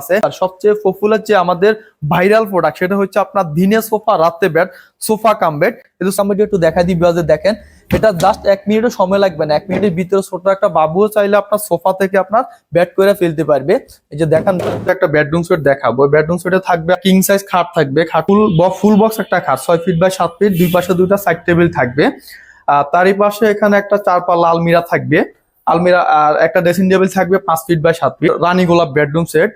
আছে। আর সবচেয়ে পপুলার যে আমাদের ভাইরাল প্রোডাক্ট সেটা হচ্ছে আপনার দিনে সোফা রাতে বেড সোফা কাম বেড কিন্তু সামনে একটু দেখা দিই বিয়াজে দেখেন। এটা জাস্ট এক মিনিটও সময় লাগবে না, এক মিনিটের ভিতরে ছোট একটা বাবুও চাইলে আপনার সোফা থেকে আপনার ব্যাট করে ফেলতে পারবে। এই যে দেখান, একটা বেডরুম সেট দেখাবো। বেডরুম সেটে থাকবে কিং সাইজ খাট থাকবে, খাট ফুল ফুল বক্স একটা খাট, ছয় ফিট বাই সাত ফিট দুই পাশে দুইটা সাইড টেবিল থাকবে। আর তারই পাশে এখানে একটা চার পাল্লা আলমিরা থাকবে। আলমিরা, আর একটা ড্রেসিং টেবিল থাকবে পাঁচ ফিট বাই সাত ফিট রানী গোলাপ বেডরুম সেট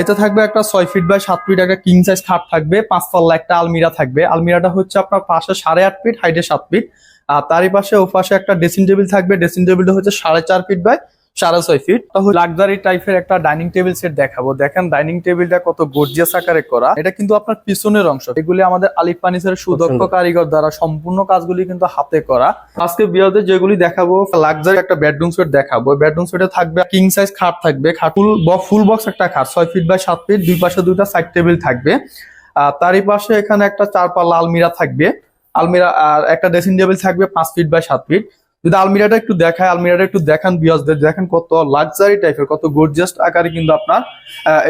এতে থাকবে একটা ছয় ফিট বাই সাত ফিট একটা কিং সাইজ খাট থাকবে পাঁচ একটা আলমিরা থাকবে। আলমিরাটা হচ্ছে আপনার পাশে সাড়ে আট ফিট হাইটে সাত ফিট আর তারই পাশে ও পাশে একটা ড্রেসিং টেবিল থাকবে ড্রেসিং টেবিলটা হচ্ছে সাড়ে চার ফিট বাই সাড়ে ছয় ফিট লাক্সারি টাইপের একটা ডাইনিং টেবিল সেট দেখাবো। দেখেন ডাইনিং টেবিলটা কত গর্জিয়াস আকারে করা। এটা কিন্তু আপনার পিছনের অংশ। এগুলি আমাদের আলিফ ফার্নিচারের সুদক্ষ কারিগর দ্বারা সম্পূর্ণ কাজগুলি কিন্তু হাতে করা। আজকে বিয়াতে যেগুলি দেখাবো লাক্সারি একটা বেডরুম সেট দেখাবো। বেডরুম সেটে থাকবে কিং সাইজ খাট থাকবে। খাট ফুল ফুল বক্স একটা খাট ছয় ফিট বাই সাত ফিট দুই পাশে দুইটা সাইড টেবিল থাকবে। তারই পাশে এখানে একটা চার পাল্লা আলমিরা থাকবে। আলমিরা আর একটা ড্রেসিং টেবিল থাকবে পাঁচ ফিট বাই সাত ফিট যদি আলমিরাটা একটু দেখায়, আলমিরাটা একটু দেখান বিয়াসদের দেখেন কত লাক্সারি টাইপের কত গর্জিয়াস আকারে কিন্তু আপনার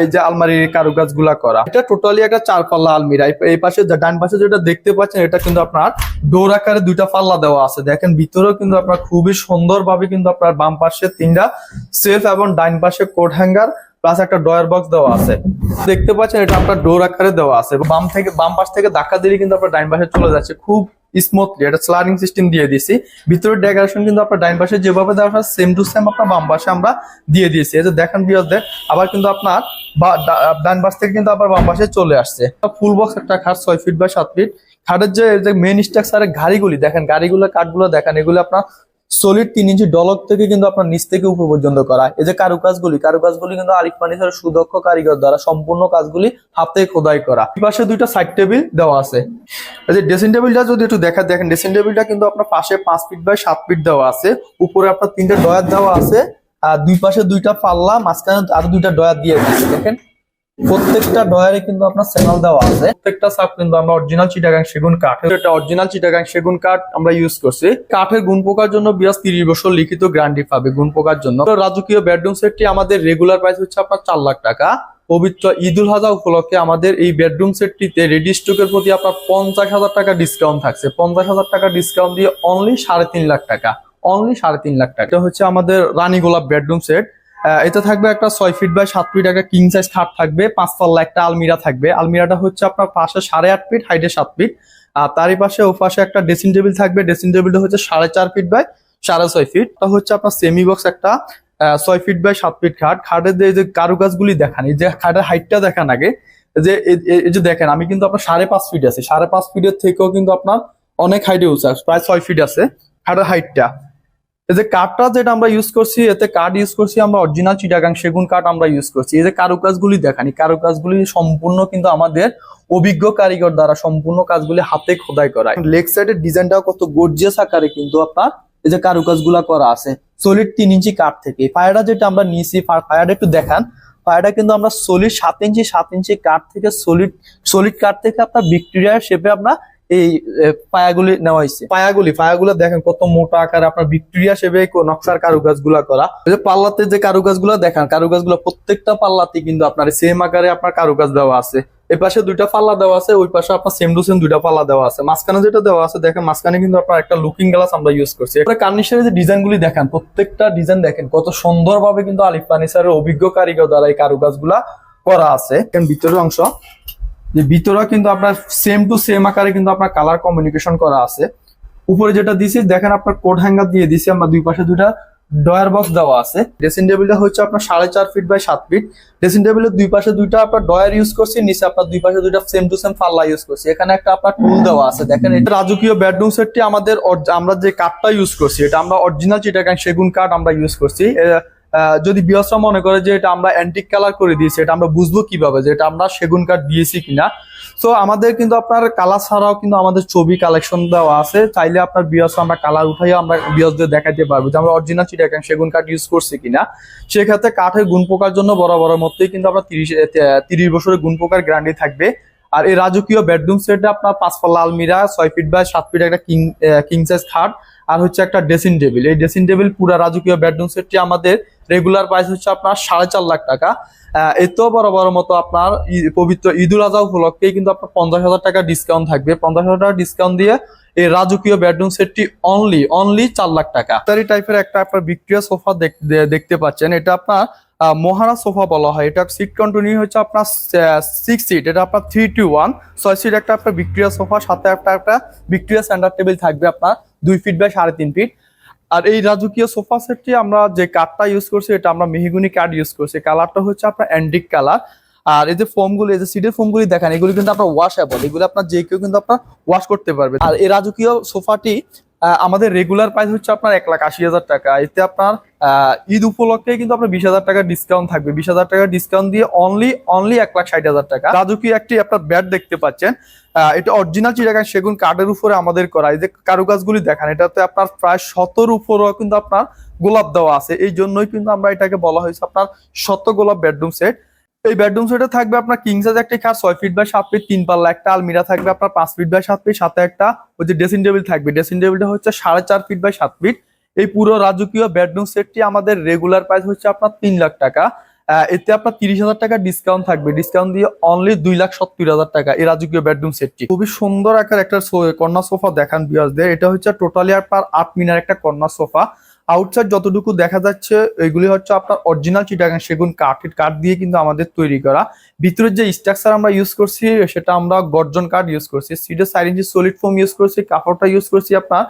এই যে আলমারির কারুকাজগুলা করা। এটা টোটালি একটা চার পাল্লা আলমিরা। এই- পাশে ডান পাশে যেটা দেখতে পাচ্ছেন, এটা কিন্তু আপনার ডোর আকারে দুইটা পাল্লা দেওয়া আছে। দেখেন ভিতরেও কিন্তু আপনার খুবই সুন্দর ভাবে কিন্তু আপনার বাম পাশে তিনটা সেলফ এবং ডাইন পাশে কোট হ্যাঙ্গার প্লাস একটা ডয়ার বক্স দেওয়া আছে। দেখতে পাচ্ছেন, এটা আপনার ডোর আকারে দেওয়া আছে। বাম থেকে বাম পাশ থেকে ধাক্কা দিলে কিন্তু আপনার ডাইন পাশে চলে যাচ্ছে। খুব স্মুথলি এটা স্লারিং সিস্টেম দিয়ে দিয়েছি। ভিতরের ডেকোরেশন কিন্তু আপনার ডাইন পাশে যেভাবে দেওয়া সেম টু সেম আপনার বাম পাশে আমরা দিয়ে দিয়েছি। এই যে দেখেন বিয়াসদের আবার কিন্তু আপনার বা- ডান পাশ থেকে কিন্তু আবার বাম পাশে চলে আসছে। ফুল বক্স একটা খাট, ছয় ফিট বা সাত ফিট খাটের যে মেন স্ট্রাকচারের গাড়িগুলি, দেখেন গাড়িগুলো কাঠগুলো দেখেন, এগুলো আপনার সলিড তিন ইঞ্চি ডলক থেকে কিন্তু আপনার নিচ থেকে উপর পর্যন্ত করা। এই যে কারুকাজগুলি কারুকাজগুলি কিন্তু আরিফ ফার্নিচারের সুদক্ষ কারিগর দ্বারা সম্পূর্ণ কাজগুলি হাতে খোদাই করা। পাশে দুইটা সাইড টেবিল দেওয়া আছে। এই যে ড্রেসিং টেবিলটা যদি একটু দেখা দেখেন ড্রেসিং টেবিলটা কিন্তু আপনার পাশে পাঁচ ফিট বাই সাত ফিট দেওয়া আছে। উপরে আপনার তিনটা ডয়ার দেওয়া আছে। আর দুই পাশে দুইটা পাল্লা, মাঝখানে আরও দুইটা ডয়ার দিয়ে দেখেন। প্রত্যেকটা ডয়ারে কিন্তু আপনার চ্যানেল দেওয়া আছে। প্রত্যেকটা সাপ কিন্তু আমরা অরিজিনাল চিটাগাং সেগুন কাঠ এটা অরিজিনাল চিটাগাং সেগুন কাঠ আমরা ইউজ করছি। কাঠের গুণ পোকার জন্য বিরাজ তিরিশ বছর লিখিত গ্যারান্টি পাবে গুণ পোকার জন্য। রাজকীয় বেডরুম সেটটি আমাদের রেগুলার প্রাইস হচ্ছে আপনার চার লাখ টাকা। পবিত্র ঈদুল হাজা উপলক্ষে আমাদের এই বেডরুম সেটটিতে রেডি স্টকের প্রতি আপনার পঞ্চাশ হাজার টাকা ডিসকাউন্ট থাকছে। পঞ্চাশ হাজার টাকা ডিসকাউন্ট দিয়ে অনলি সাড়ে তিন লাখ টাকা। অনলি সাড়ে তিন লাখ টাকা। এটা হচ্ছে আমাদের রানী গোলাপ বেডরুম সেট এতে থাকবে একটা ছয় ফিট বাই সাত ফিট একটা কিং সাইজ খাট থাকবে পাঁচ পাল্লা একটা আলমিরা থাকবে। আলমিরাটা হচ্ছে আপনার পাশে সাড়ে আট ফিট হাইটে সাত ফিট আর তারই পাশে, ও পাশে একটা ড্রেসিং টেবিল থাকবে ড্রেসিং টেবিলটা হচ্ছে সাড়ে চার ফিট বাই সাড়ে ছয় ফিট তা হচ্ছে আপনার সেমি বক্স একটা ছয় ফিট বাই সাত ফিট খাট। খাটের যে- কারুকাজগুলি দেখান, এই যে খাটের হাইটটা দেখান আগে যে এই যে দেখেন, আমি কিন্তু আপনার সাড়ে পাঁচ ফিট আছে। সাড়ে পাঁচ ফিটের থেকেও কিন্তু আপনার অনেক হাইটে উঁচা প্রায় ছয় ফিট আছে খাটের হাইটটা এই যে কাঠটা যেটা আমরা ইউজ করছি, এতে কাঠ ইউজ করছি আমরা অরিজিনাল চিটাগাং সেগুন কাঠ আমরা ইউজ করছি। এই যে কারুকাজগুলি দেখানি, কারুকাজগুলি সম্পূর্ণ কিন্তু আমাদের অভিজ্ঞ কারিগর দ্বারা সম্পূর্ণ কাজগুলি হাতে খোদাই করা। লেগ সাইডের ডিজাইনটাও কত গর্জিয়াস আকারে কিন্তু আপনার এই যে কারুকাজগুলা করা আছে। সলিড তিন ইঞ্চি কাঠ থেকে। পায়রা যেটা আমরা নিয়েছি পায়রাটা একটু দেখান। পায়রাটা কিন্তু আমরা সলিড সাত ইঞ্চি সাত ইঞ্চি কাঠ থেকে সলিড সলিড কাঠ থেকে আপনার ভিক্টোরিয়ার শেপে আপনার এই পায়াগুলি নেওয়া হয়েছে। পায়াগুলি, পায়াগুলো দেখেন কত মোটা আকারে, আপনার ভিক্টোরিয়া কো- নকশার কারুকাজগুলা করা পাল্লাতে যে কারুকাজগুলা দেখান কারুকাজগুলো প্রত্যেকটা পাল্লাতে কিন্তু আপনার সেম আকারে আপনার কারুকাজ দেওয়া আছে। এই পাশে দুইটা পাল্লা দেওয়া আছে, ওই পাশে আপনার সেম টু সেম দুইটা পাল্লা দেওয়া আছে। মাঝখানে যেটা দেওয়া আছে, দেখেন মাঝখানে কিন্তু আপনার একটা লুকিং গ্লাস আমরা ইউজ করছি। এরপরে কার্নিশারের যে ডিজাইন গুলি দেখেন, প্রত্যেকটা ডিজাইন দেখেন, কত সুন্দর ভাবে কিন্তু আলিফ ফার্নিচারের অভিজ্ঞ কারিগর দ্বারা এই কারুকাজগুলা করা আছে। ভিতরের অংশ যে ভিতরে কিন্তু আপনার সেম টু সেম আকারে কিন্তু আপনার কালার কমিউনিকেশন করা আছে। উপরে যেটা দিয়েছি, দেখেন আপনার কোড হ্যাঙ্গার দিয়ে দিছি আমরা দুই পাশে দুইটা ডয়ার বক্স দেওয়া আছে। ড্রেসিং টেবিলটা হচ্ছে আপনার সাড়ে চার ফিট বাই সাত ফিট ড্রেসিং টেবিলের দুই পাশে দুইটা আপনার ডয়ার ইউজ করছি, নিচে আপনার দুই পাশে দুইটা সেম টু সেম ফাল্লা ইউজ করছি। এখানে একটা আপনার টুল দেওয়া আছে, দেখেন এটা রাজকীয় বেডরুম সেটটি আমাদের আমরা যে কাঠটা ইউজ করছি, এটা আমরা অরিজিনাল চিটাগাং সেগুন কাঠ আমরা ইউজ করছি। যদি বিয়সরা মনে করে যে এটা আমরা অ্যান্টিক কালার করে দিয়েছি, এটা আমরা বুঝব কীভাবে যে এটা আমরা সেগুন কাঠ দিয়েছি কিনা। সো আমাদের কিন্তু আপনার কালার ছাড়াও কিন্তু আমাদের ছবি কালেকশন দেওয়া আছে। চাইলে আপনার বিয়স আমরা কালার উঠাইও আমরা বিয়সদের দেখাতে পারব যে আমরা অরিজিনাল চিটাগাং সেগুন কাঠ ইউজ করছি কিনা। সেক্ষেত্রে কাঠের গুণ পোকার জন্য বড় বড় কিন্তু আপনার তিরিশ তিরিশ বছরের গুণ পোকার গ্যারান্টি থাকবে। আর এই রাজকীয় বেডরুম সেটে আপনার পাঁচ পাল্লা আলমিরা, ছয় ফিট বাই সাত ফিট একটা কিং কিং সাইজ খাট, আর হচ্ছে একটা ড্রেসিং টেবিল এই ড্রেসিং টেবিল পুরা রাজকীয় বেডরুম সেটটি আমাদের রেগুলার প্রাইস হচ্ছে আপনার সাড়ে চার লাখ টাকা। এতেও বড় বড় মতো আপনার পবিত্র ঈদুল আজহা উপলক্ষে কিন্তু আপনার পঞ্চাশ হাজার টাকা ডিসকাউন্ট থাকবে। পঞ্চাশ হাজার টাকা ডিসকাউন্ট দিয়ে এই রাজকীয় বেডরুম সেটটি অনলি অনলি চার লাখ টাকা। ইত্যাদি টাইপের একটা আপনার ভিক্টোরিয়া সোফা দেখতে পাচ্ছেন। এটা আপনার আহ, মহারাজ সোফা বলা হয়। এটা সিট কন্টিনিউ হচ্ছে আপনার সিক্স সিট এটা আপনার থ্রি টু ওয়ান ছয় সিট একটা আপনার ভিক্টোরিয়া সোফা সাথে একটা একটা ভিক্টোরিয়া স্ট্যান্ডার্ড টেবিল থাকবে আপনার দুই ফিট বাই সাড়ে তিন ফিট আর এই রাজকীয় সোফা সেটটি আমরা যে কাঠটা ইউজ করছি, এটা আমরা মেহিগুনি কাঠ ইউজ করছি। কালারটা হচ্ছে আপনার অ্যান্ডিক কালার আর এই যে ফোমগুলো এই যে সিটের ফোমগুলি দেখেন, এগুলি কিন্তু আপনার ওয়াশ ওয়াশেবল এগুলো আপনার যে কেউ কিন্তু আপনার ওয়াশ করতে পারবে। আর এই রাজকীয় সোফাটি আমাদের রেগুলার প্রাইস হচ্ছে আপনার এক লাখ আশি হাজার টাকা। এতে আপনার ঈদ উপলক্ষে কিন্তু আপনার বিশ হাজার টাকা ডিসকাউন্ট থাকবে। বিশ হাজার টাকা ডিসকাউন্ট দিয়ে অনলি অনলি এক লাখ ষাট হাজার টাকা। রাজকীয় একটি আপনার ব্যাট দেখতে পাচ্ছেন। এটা অরিজিনাল চিটাগাং সেগুন কাঠের উপরে আমাদের করা। এই যে কারুকাজগুলি দেখান, এটাতে আপনার প্রায় শতর উপরেও কিন্তু আপনার গোলাপ দেওয়া আছে। এই জন্যই কিন্তু আমরা এটাকে বলা হয়েছে আপনার শত গোলাপ বেডরুম সেট এই বেডরুম সেটে থাকবে আপনার কিং সাইজ একটা খাট, ছয় ফিট বাই সাত ফিট তিন পাল্লা একটা আলমিরা থাকবে আপনার পাঁচ ফিট বাই সাত ফিট সাথে একটা ওই যে ড্রেসিং টেবিল থাকবে। ড্রেসিং টেবিলটা হচ্ছে সাড়ে চার ফিট বাই সাত ফিট এই পুরো রাজকীয় বেডরুম সেটটি আমাদের রেগুলার প্রাইস হচ্ছে আপনার তিন লাখ টাকা। এতে আপনার তিরিশ হাজার টাকা ডিসকাউন্ট থাকবে। ডিসকাউন্ট দিয়ে অনলি দুই লাখ সত্তর হাজার টাকা এই রাজকীয় বেডরুম সেটটি খুবই সুন্দর আকার একটা কর্নার সোফা দেখান বিয়াসদের এটা হচ্ছে টোটালি আপনার আট মিনার একটা কর্নার সোফা আউটসাইড যতটুকু দেখা যাচ্ছে, এগুলি হচ্ছে আপনার অরিজিনাল চিটাগাং সেগুন কাঠ। কাঠ দিয়ে কিন্তু আমাদের তৈরি করা। ভিতরের যে স্ট্রাকচার আমরা ইউজ করছি, সেটা আমরা গর্জন কাঠ ইউজ করছি। সিটের side inch solid foam use করছি, কাপড়টা ইউজ করছি আপনার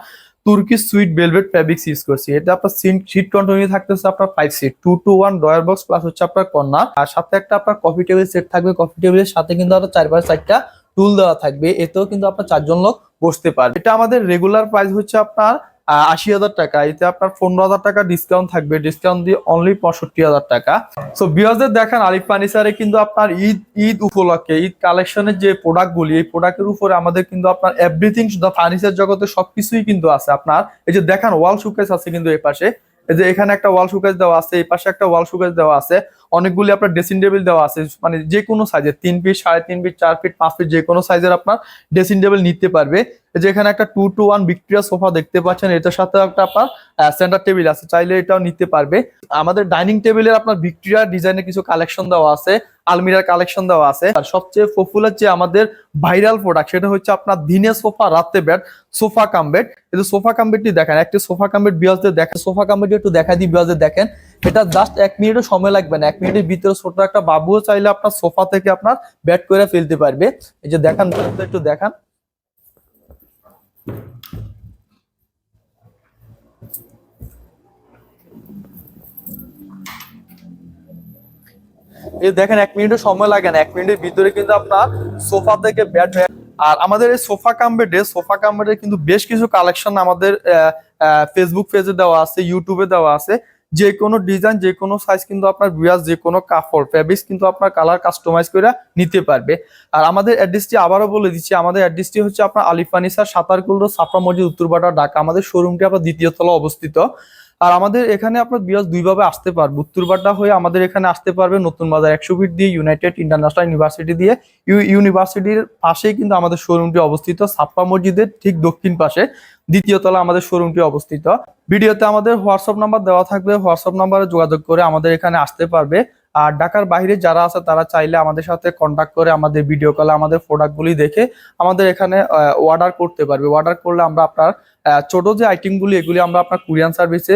তুর্কি সুইট ভেলভেট ফ্যাব্রিক্স ইউজ করছি। এটা আপনার সিট কন্টিনিউ থাকতেছে আপনার five seat two two one drawer box plus হচ্ছে আপনার কর্নার আর সাথে একটা আপনার কফি টেবিল সেট থাকবে। কফি টেবিলের সাথে কিন্তু আপনার চারপাশে চারটা টুল দেওয়া থাকবে। এতেও কিন্তু আপনার চারজন লোক বসতে পারবে। এটা আমাদের রেগুলার প্রাইস হচ্ছে আপনার আশি হাজার টাকা। এতে আপনার পনেরো হাজার টাকা ডিসকাউন্ট থাকবে। ডিসকাউন্ট দিয়ে অনলি পঁয়ষট্টি হাজার টাকা। সো বিয়াজদের দেখেন আলিফ ফার্নিচারে কিন্তু আপনার ঈদ ঈদ উপলক্ষে, ঈদ কালেকশনের যে প্রোডাক্টগুলি এই প্রোডাক্টের উপরে আমাদের কিন্তু আপনার এভরিথিং ফার্নিচার জগতে সবকিছুই কিন্তু আছে আপনার। এই যে দেখেন ওয়াল শুকেস আছে কিন্তু এই পাশে। এই যে এখানে একটা ওয়াল শুকেস দেওয়া আছে, এই পাশে একটা ওয়াল শুকেস দেওয়া আছে। অনেকগুলি আপনার ড্রেসিং টেবিল দেওয়া আছে মানে যে কোনো সাইজের তিন ফিট সাড়ে তিন ফিট চার ফিট পাঁচ ফিট যে কোনো সাইজের আপনার ড্রেসিং টেবিল নিতে পারবে। যে এখানে একটা two two one Victoria sofa দেখতে পাচ্ছেন, এটার সাথে একটা আপনার সেন্টার টেবিল আছে, চাইলে এটাও নিতে পারবে। আমাদের ডাইনিং টেবিলের আপনার ভিক্টোরিয়া ডিজাইনের কিছু কালেকশন দেওয়া আছে, আলমিরার কালেকশন দেওয়া আছে। আর সবচেয়ে পপুলার যে আমাদের ভাইরাল প্রোডাক্ট সেটা হচ্ছে আপনার দিনে সোফা রাতে বেড সোফা কাম বেড এই যে সোফা কাম বেডটি দেখেন, একটি সোফা কাম বেড বিয়াজদের দেখেন, সোফা কাম বেড একটু দেখা দিই বিয়াজদের দেখেন। এটা জাস্ট এক মিনিটও সময় লাগবে না, এক মিনিটের ভিতরে ছোট একটা বাবুও চাইলে আপনার সোফা থেকে আপনার বেড করে ফেলতে পারবে। এই যে দেখান, একটু দেখান। এই দেখেন, এক মিনিটও সময় লাগে না। এক মিনিটের ভিতরে কিন্তু আপনার সোফা থেকে ব্যাট হয়ে আর আমাদের এই সোফা কাম বেডে সোফা কাম বেডে কিন্তু বেশ কিছু কালেকশন আমাদের ফেসবুক পেজে দেওয়া আছে ইউটিউবে দেওয়া আছে। যে কোনো ডিজাইন যে কোনো সাইজ কিন্তু আপনার বিয়াস যে কোনো কাপড় ফেব্রিক্স কিন্তু আপনার কালার কাস্টমাইজ করে নিতে পারবে। আর আমাদের অ্যাড্রেসটি আবারও বলে দিচ্ছি, আমাদের অ্যাড্রেসটি হচ্ছে আপনার আলিফানিসার সাতারকুল রোড সাফরা মসজিদ উত্তরপাড়া ঢাকা। আমাদের শোরুমটি আপনার দ্বিতীয় তলা অবস্থিত। আর আমাদের এখানে আপনার বিয়াস দুইভাবে আসতে পারবে। উত্তরপাড়া হয়ে আমাদের এখানে আসতে পারবে নতুন বাজার একশো ফিট দিয়ে ইউনাইটেড ইন্টারন্যাশনাল ইউনিভার্সিটি দিয়ে। ইউ- ইউনিভার্সিটির পাশেই কিন্তু আমাদের শোরুমটি অবস্থিত সাপ্পা মসজিদের ঠিক দক্ষিণ পাশে। দ্বিতীয় তলা আমাদের শোরুমটি অবস্থিত। ভিডিওতে আমাদের হোয়াটসঅ্যাপ নাম্বার দেওয়া থাকবে। হোয়াটসঅ্যাপ নাম্বারে যোগাযোগ করে আমাদের এখানে আসতে পারবে। আর ঢাকার বাইরে যারা আছে, তারা চাইলে আমাদের সাথে কন্ট্যাক্ট করে আমাদের ভিডিও কলে আমাদের প্রোডাক্টগুলি দেখে আমাদের এখানে অর্ডার করতে পারবে। অর্ডার করলে আমরা আপনার ছোট যে আইটেমগুলি এগুলি আমরা আপনার কুরিয়ান সার্ভিসে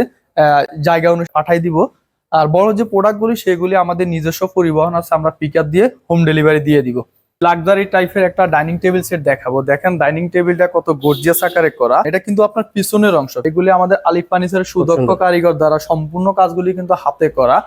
জায়গা অনুসারে পাঠাই দিব। আর বড় যে প্রোডাক্টগুলি সেগুলি আমাদের নিজস্ব পরিবহন আছে, আমরা পিক দিয়ে হোম ডেলিভারি দিয়ে দিব। লাক্সারি টাইপের একটা ডাইনিং টেবিল সেট দেখাবো। দেখেন ডাইনিং টেবিলটা কত গর্জিয়াস আকারে করা। এটা কিন্তু আপনার পিছনের অংশ। এগুলি আমাদের আলিফ ফার্নিচারের সুদক্ষ কারিগর দ্বারা সম্পূর্ণ কাজগুলি কিন্তু হাতে করা।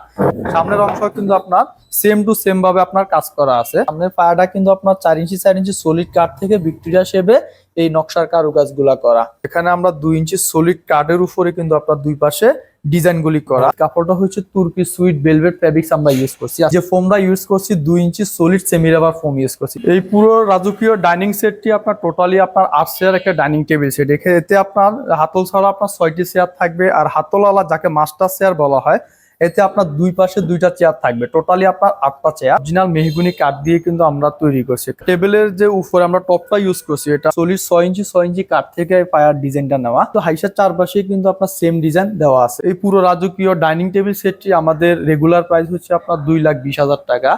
সামনের অংশ কিন্তু আপনার সেম টু সেম ভাবে আপনার কাজ করা আছে। সামনের পায়াটা কিন্তু আপনার চার ইঞ্চি চার ইঞ্চি সলিড কাঠ থেকে ভিক্টোরিয়া শেপে এই নকশার কারুকাজগুলা করা। এখানে আমরা দুই ইঞ্চি সলিড কাঠের উপরে কিন্তু আপনার দুই পাশে ডিজাইন গুলি করা। কাপড়টা হচ্ছে তুর্কি সুইট বেলভেট ফেব্রিক্স আমরা ইউজ করছি। যে ফোমটা ইউজ করছি, দুই inch solid semi rubber foam use করছি। এই পুরো রাজকীয় ডাইনিং সেটটি আপনার টোটালি আপনার আট চেয়ার একটা ডাইনিং টেবিল সেট এতে আপনার হাতল ছাড়া আপনার ছয়টি চেয়ার থাকবে। আর হাতলওয়ালা যাকে মাস্টার চেয়ার বলা হয় এতে আপনার দুই পাশে দুইটা চেয়ার থাকবে। টোটালি আপনার আটটা চেয়ার অরিজিনাল মেহগুনি কাঠ দিয়ে কিন্তু আমরা তৈরি করছি। টেবিলের যে উপরে আমরা টপটা ইউজ করছি, এটা চল্লিশ ছয় ইঞ্চি ছয় ইঞ্চি কাঠ থেকে পায়ার ডিজাইনটা নেওয়া। তো হাইসার চারপাশে কিন্তু আপনার সেম ডিজাইন দেওয়া আছে। এই পুরো রাজকীয় ডাইনিং টেবিল সেটটি আমাদের রেগুলার প্রাইস হচ্ছে আপনার দুই লাখ বিশ হাজার টাকা।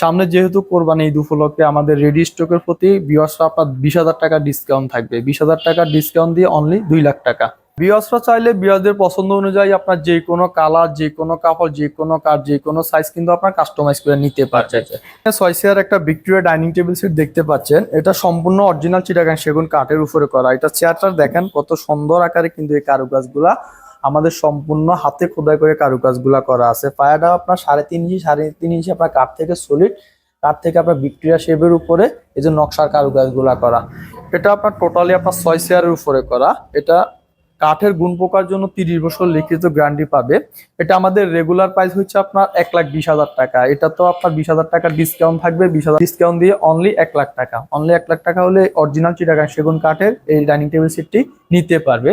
সামনে যেহেতু কোরবানি ঈদ উপলক্ষে আমাদের রেডি স্টকের প্রতি আপনার বিশ হাজার টাকা ডিসকাউন্ট থাকবে। বিশ হাজার টাকার ডিসকাউন্ট দিয়ে অনলি দুই লাখ টাকা। বিয়সরা চাইলে বিয়সদের পছন্দ অনুযায়ী আপনার যে কোনো কালার, যে কোনো কাপড়, যে কোনো কাঠ যে কোনো সাইজ কিন্তু আপনার কাস্টমাইজ করে নিতে পারছেন। ছয় চেয়ার একটা ভিক্টোরিয়া ডাইনিং টেবিল সেট দেখতে পাচ্ছেন। এটা সম্পূর্ণ অরিজিনাল চিটাগাং সেগুন কাঠের উপরে করা। এটা চেয়ারটা দেখেন কত সুন্দর আকারে কিন্তু এই কারুকাজগুলা, আমাদের সম্পূর্ণ হাতে খোদাই করে কারুকাজগুলা করা আছে। পায়াটা আপনার সাড়ে তিন ইঞ্চি, সাড়ে তিন ইঞ্চি আপনার কাঠ থেকে সলিড কাঠ থেকে আপনার ভিক্টোরিয়া শেপের উপরে এই যে নকশার কারুকাজগুলা করা। এটা আপনার টোটালি আপনার ছয় চেয়ারের উপরে করা। এটা কাঠের গুণ পোকার জন্য তিরিশ বছর লিখিত গ্যারান্টি পাবে। এটা আমাদের রেগুলার প্রাইস হচ্ছে আপনার এক লাখ বিশ হাজার টাকা। এটা তো আপনার বিশ হাজার টাকা ডিসকাউন্ট থাকবে, বিশ হাজার ডিসকাউন্ট দিয়ে অনলি এক লাখ টাকা। অনলি এক লাখ টাকা হলে অরিজিনাল চিটাগাং সেগুন কাঠের এই ডাইনিং টেবিল সেটটি নিতে পারবে।